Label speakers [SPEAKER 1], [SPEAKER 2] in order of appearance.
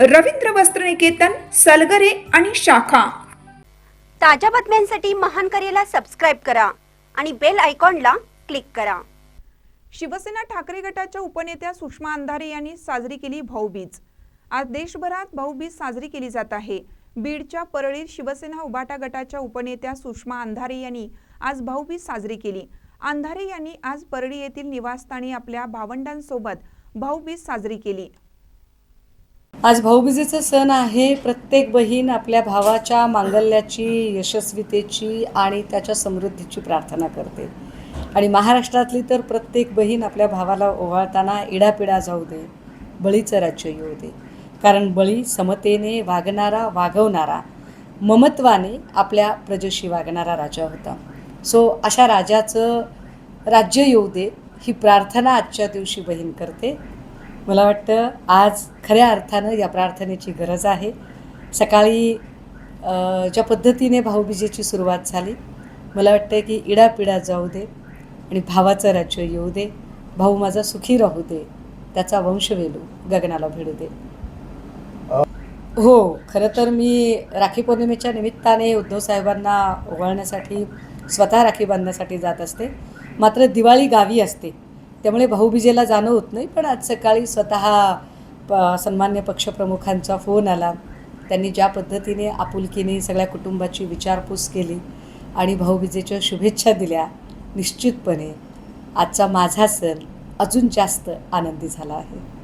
[SPEAKER 1] रवींद्र वस्त्रनिकेतन सलगरे आणि शाखा.
[SPEAKER 2] ताज्या बातम्यांसाठी महान करेला सबस्क्राईब करा आणि बेल आयकॉनला क्लिक करा.
[SPEAKER 1] शिवसेना ठाकरे गटाच्या उपनेत्या सुषमा अंधारे यांनी साजरी केली भाऊबीज. आज देशभरात भाऊबीज साजरी केली जात आहे. बीडच्या परळीत शिवसेना उबाटा गटाच्या उपनेत्या सुषमा अंधारे यांनी आज भाऊबीज साजरी केली. अंधारे यांनी आज परळी येथील निवासस्थानी आपल्या भावंडांसोबत भाऊबीज साजरी केली.
[SPEAKER 3] आज भाऊबीजेचा सण आहे. प्रत्येक बहीण आपल्या भावाच्या मांगल्याची यशस्वीतेची आणि त्याच्या समृद्धीची प्रार्थना करते. आणि महाराष्ट्रातली तर प्रत्येक बहीण आपल्या भावाला ओवाळताना इडापिडा जाऊ दे बळीचं राज्य येऊ दे. कारण बळी समतेने वागणारा वागवणारा ममत्वाने आपल्या प्रजेशी वागणारा राजा होता. सो अशा राजाचं राज्य येऊ दे ही प्रार्थना आजच्या दिवशी बहीण करते. मला वाटतं आज खऱ्या अर्थानं या प्रार्थनेची गरज आहे. सकाळी ज्या पद्धतीने भाऊबीजेची सुरुवात झाली मला वाटतं की इडापिडा जाऊ दे आणि भावाचं राज्य येऊ दे भाऊ माझा सुखी राहू दे त्याचा वंश वेलू गगनाला भिडू दे. हो खरं तर मी राखी पौर्णिमेच्या निमित्ताने उद्धव साहेबांना ओवाळण्यासाठी स्वतः राखी बांधण्यासाठी जात असते. मात्र दिवाळी गावी असते. त्यामुळे भाऊबीजेला जाणं होत नाही पण आज सकाळी स्वतः प सन्मान्य पक्षप्रमुखांचा फोन आला. त्यांनी ज्या पद्धतीने आपुलकीने सगळ्या कुटुंबाची विचारपूस केली आणि भाऊबीजेच्या शुभेच्छा दिल्या निश्चितपणे आजचा माझा सण अजून जास्त आनंदी झाला आहे.